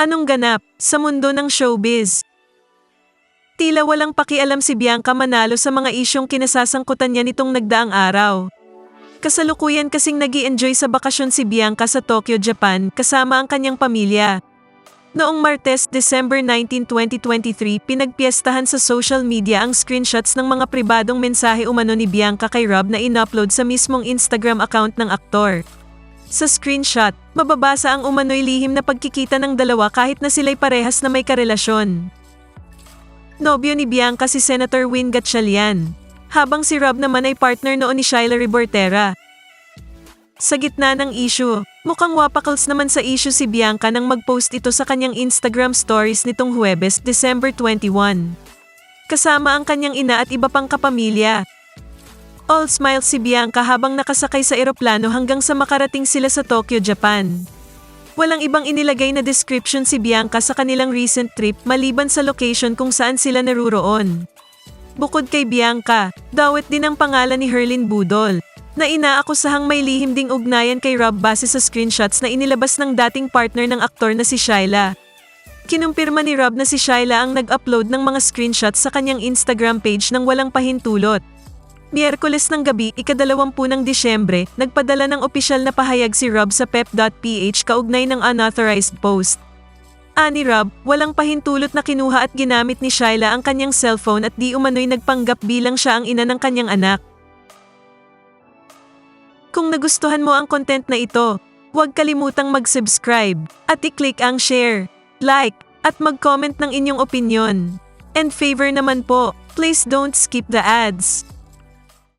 Anong ganap sa mundo ng showbiz? Tila walang pakialam si Bianca Manalo sa mga isyong kinasasangkutan niya nitong nagdaang araw. Kasalukuyan kasing nag enjoy sa bakasyon si Bianca sa Tokyo, Japan kasama ang kanyang pamilya. Noong Martes, December 19, 2023, pinagpiestahan sa social media ang screenshots ng mga pribadong mensahe umano ni Bianca kay Rob na inupload sa mismong Instagram account ng aktor. Sa screenshot, mababasa ang umano'y lihim na pagkikita ng dalawa kahit na sila'y parehas na may karelasyon. Nobyo ni Bianca si Senator Win Gatchalian, habang si Rob naman ay partner noon ni Shyla Ribortera. Sa gitna ng issue, mukhang wapakals naman sa issue si Bianca nang mag-post ito sa kanyang Instagram stories nitong Huwebes, December 21. Kasama ang kanyang ina at iba pang kapamilya. All smiles si Bianca habang nakasakay sa eroplano hanggang sa makarating sila sa Tokyo, Japan. Walang ibang inilagay na description si Bianca sa kanilang recent trip maliban sa location kung saan sila naruroon. Bukod kay Bianca, dawit din ang pangalan ni Herlin Budol, na inaakusahang may lihim ding ugnayan kay Rob base sa screenshots na inilabas ng dating partner ng aktor na si Shyla. Kinumpirma ni Rob na si Shyla ang nag-upload ng mga screenshots sa kanyang Instagram page nang walang pahintulot. Miyerkules ng gabi, ikadalawampu ng Disyembre, nagpadala ng opisyal na pahayag si Rob sa pep.ph kaugnay ng unauthorized post. Ani Rob, walang pahintulot na kinuha at ginamit ni Shyla ang kanyang cellphone at di umano'y nagpanggap bilang siya ang ina ng kanyang anak. Kung nagustuhan mo ang content na ito, huwag kalimutang mag-subscribe at i-click ang share, like, at mag-comment ng inyong opinion. And favor naman po, please don't skip the ads.